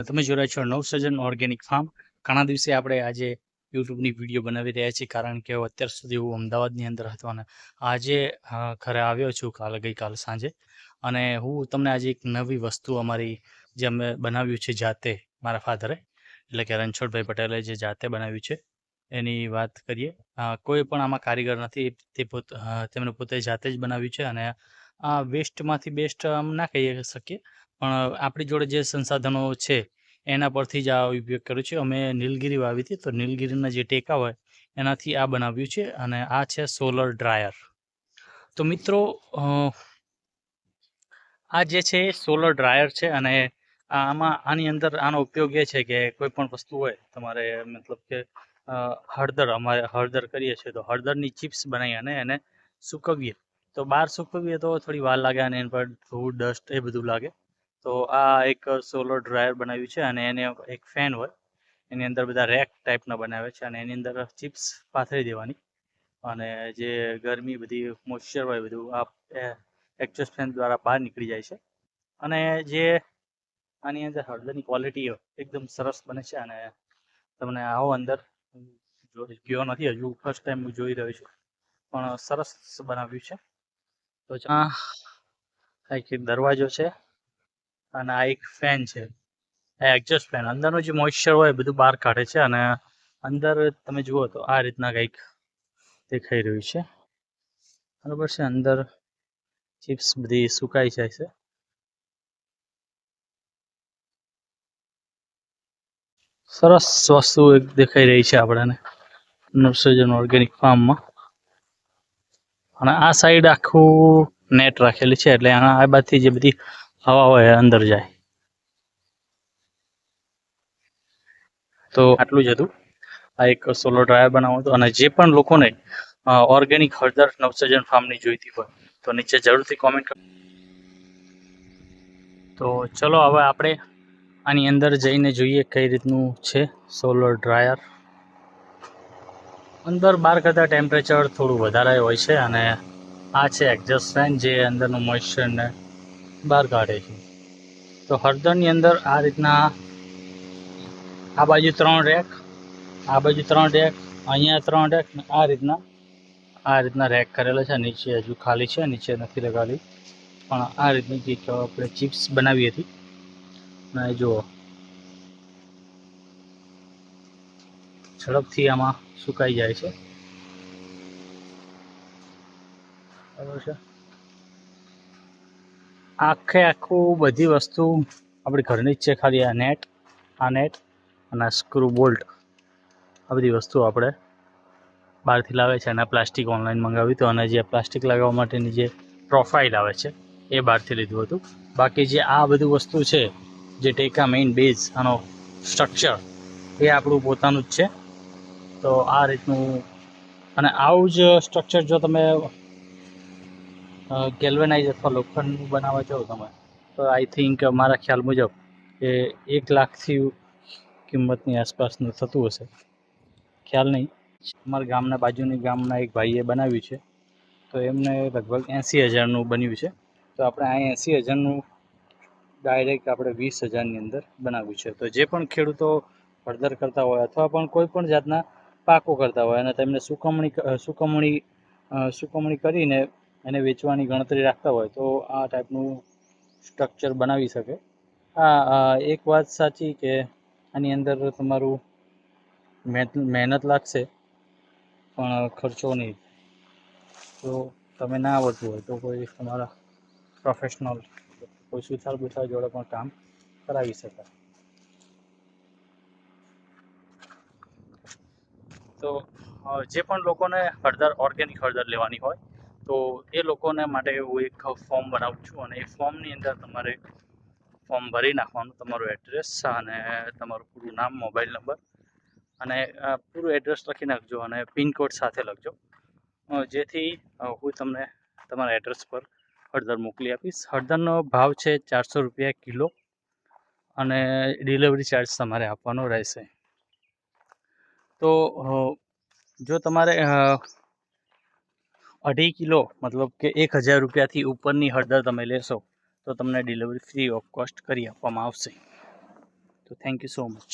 તમે રહ્યા છો નવસર્જન ઓર્ગેનિક ફાર્મ. ઘણા દિવસે આપણે આજે યુટ્યુબની વીડિયો બનાવી રહ્યા છીએ, કારણ કે હું અત્યાર સુધી હું અમદાવાદની અંદર હતો અને આજે ઘરે આવ્યો છું કાલે, ગઈકાલ સાંજે. અને હું તમને આજે એક નવી વસ્તુ અમારી જે અમે બનાવ્યું છે જાતે, મારા ફાધરે, એટલે કે રણછોડભાઈ પટેલે જે જાતે બનાવ્યું છે, એની વાત કરીએ. કોઈ પણ આમાં કારીગર નથી, તે પોત તેમણે પોતે જાતે જ બનાવ્યું છે અને આ વેસ્ટમાંથી બેસ્ટ આમ ના કહી શકીએ. પણ આપણી જોડે જે સંસાધનો છે, એના પરથી જ આ ઉપયોગ કર્યો છે. અમે નીલગિરી વાવી હતી, તો નીલગિરીના જે ટેકા હોય, એનાથી આ બનાવ્યું છે અને આ છે સોલર ડ્રાયર. તો મિત્રો આ જે છે સોલર ડ્રાયર છે અને આમાં, આની અંદર આનો ઉપયોગ એ છે કે કોઈ પણ વસ્તુ હોય, તમારે મતલબ કે હળદર, અમારે હળદર કરીએ છીએ તો હળદરની ચિપ્સ બનાવી અને એને સૂકવીએ. તો બહાર સૂકવીએ તો થોડી વાર લાગે અને એના પર ધૂળ ડસ્ટ એ બધું લાગે. તો આ એક સોલર ડ્રાયર બનાવ્યું છે અને એને એક ફેન હોય. એની અંદર બધા રેક ટાઈપના બનાવે છે અને એની અંદર ચિપ્સ પાથરી દેવાની. અને જે ગરમી બધી મોઇશ્ચર હોય બધું, આ એક્ઝોસ્ટ ફેન દ્વારા બહાર નીકળી જાય છે. અને જે આની અંદર હળદરની ક્વોલિટી એકદમ સરસ બને છે અને તમને આવો અંદર ગયો નથી, હજુ ફર્સ્ટ ટાઈમ હું જોઈ રહ્યો છું. પણ સરસ બનાવ્યું છે. તો આ એક દરવાજો છે અને આ એક ફેન છે. આ એક્ઝોસ્ટ ફેન અંદરનું જે મોઇશ્ચર હોય બધું બહાર કાઢે છે અને અંદર તમે જુઓ તો આ રીતના કંઈક દેખાઈ રહ્યું છે. બરોબર છે? અંદર ચિપ્સ બધી સુકાઈ જાય છે. સરસ વસ્તુ એક દેખાઈ રહી છે આપણને. નર્સજન ઓર્ગેનિક ફાર્મમાં અને આ સાઈડ આખું નેટ રાખેલી છે એટલે આ બાજુથી જે બધી હવા હોય અંદર જાય. તો આટલું જ હતું. આ એક સોલો ડ્રાયર બનાવો હતો અને જે પણ લોકોને ઓર્ગેનિક હળદર નવસર્જન ફાર્મની જોઈતી હોય, તો નીચે જરૂરથી કોમેન્ટ કરો તો ચલો હવે આપણે આની અંદર જઈને જોઈએ કઈ રીતનું છે સોલર ડ્રાયર અંદર બહાર કરતાં ટેમ્પરેચર થોડું વધારે હોય છે અને આ છે એક્ઝોસ્ટ ફેન જે અંદરનું મોઇશ્ચરને બહાર કાઢે છે. તો હળદરની અંદર આ રીતના આ બાજુ ત્રણ રેક આ બાજુ ત્રણ રેક અહીંયા ત્રણ રેક આ રીતના આ રીતના રેક કરેલા છે, નીચે હજુ ખાલી છે, નીચે નથી લગાવેલી. પણ આ રીતની જે આપણે ચિપ્સ બનાવી હતી, અને જુઓ ઝડપથી આમાં સુકાઈ જાય છે. બરાબર છે? આખે આખું બધી વસ્તુ આપણી ઘરની જ છે ખાલી આ નેટ આ નેટ અને સ્ક્રૂ બોલ્ટ. આ બધી વસ્તુ આપણે બહારથી લાવે છે અને પ્લાસ્ટિક ઓનલાઈન મંગાવ્યું હતું અને જે પ્લાસ્ટિક લગાવવા માટેની જે પ્રોફાઇલ આવે છે એ બહારથી લીધું હતું. બાકી જે આ બધું વસ્તુ છે, જે ટેકા મેઇન બેઝ આનો સ્ટ્રક્ચર, એ આપણું પોતાનું જ છે. તો આ રીતનું અને આવું જ સ્ટ્રક્ચર જો તમે ગેલ્વેનાઇઝ અથવા લોખંડનું બનાવવા જાઓ તમે, તો આઈ થિંક મારા ખ્યાલ મુજબ એ એક લાખથી કિંમતની આસપાસનું થતું હશે. ખ્યાલ નહીં. અમારા ગામના બાજુની ગામના એક ભાઈએ બનાવ્યું છે. તો એમને લગભગ એંસી હજારનું બન્યું છે. તો આપણે આ એંસી હજારનું ડાયરેક્ટ આપણે વીસ હજારની અંદર બનાવ્યું છે. તો જે પણ ખેડૂતો હળદર કરતા હોય અથવા પણ કોઈ પણ જાતના પાકો કરતા હોય અને તેમને સુકમણી સુકવણી સુકવણી કરીને એને વેચવાની ગણતરી રાખતા હોય, તો આ ટાઈપનું સ્ટ્રક્ચર બનાવી શકે. હા એક વાત સાચી કે આની અંદર તમારું મહેનત લાગશે, પણ ખર્ચો નહીં. તો તમે ના આવડતું હોય, તો કોઈ તમારા પ્રોફેશનલ કોઈ સુથાર બુથાર જોડે પણ કામ કરાવી શકાય. તો જે પણ લોકોને હળદર ઓર્ગેનિક હળદર લેવાની હોય, તો એ લોકોને માટે હું એક ફોર્મ બનાવું છું અને એ ફોર્મની અંદર તમારે ફોર્મ ભરી નાખવાનું, તમારું એડ્રેસ અને તમારું પૂરું નામ મોબાઈલ નંબર અને પૂરું એડ્રેસ લખી નાખજો અને પિનકોડ સાથે લખજો. જેથી હું તમને તમારા એડ્રેસ પર હળદર મોકલી આપીશ. હળદરનો ભાવ છે ચારસો રૂપિયા કિલો અને ડિલિવરી ચાર્જ તમારે આપવાનો રહેશે. તો જો તમારે અઢી કિલો મતલબ કે એક હજાર રૂપિયાથી ઉપરની હળદર તમે લેશો, તો તમને ડિલિવરી ફ્રી ઓફ કોસ્ટ કરી આપવામાં આવશે. તો થેન્ક યુ સો મચ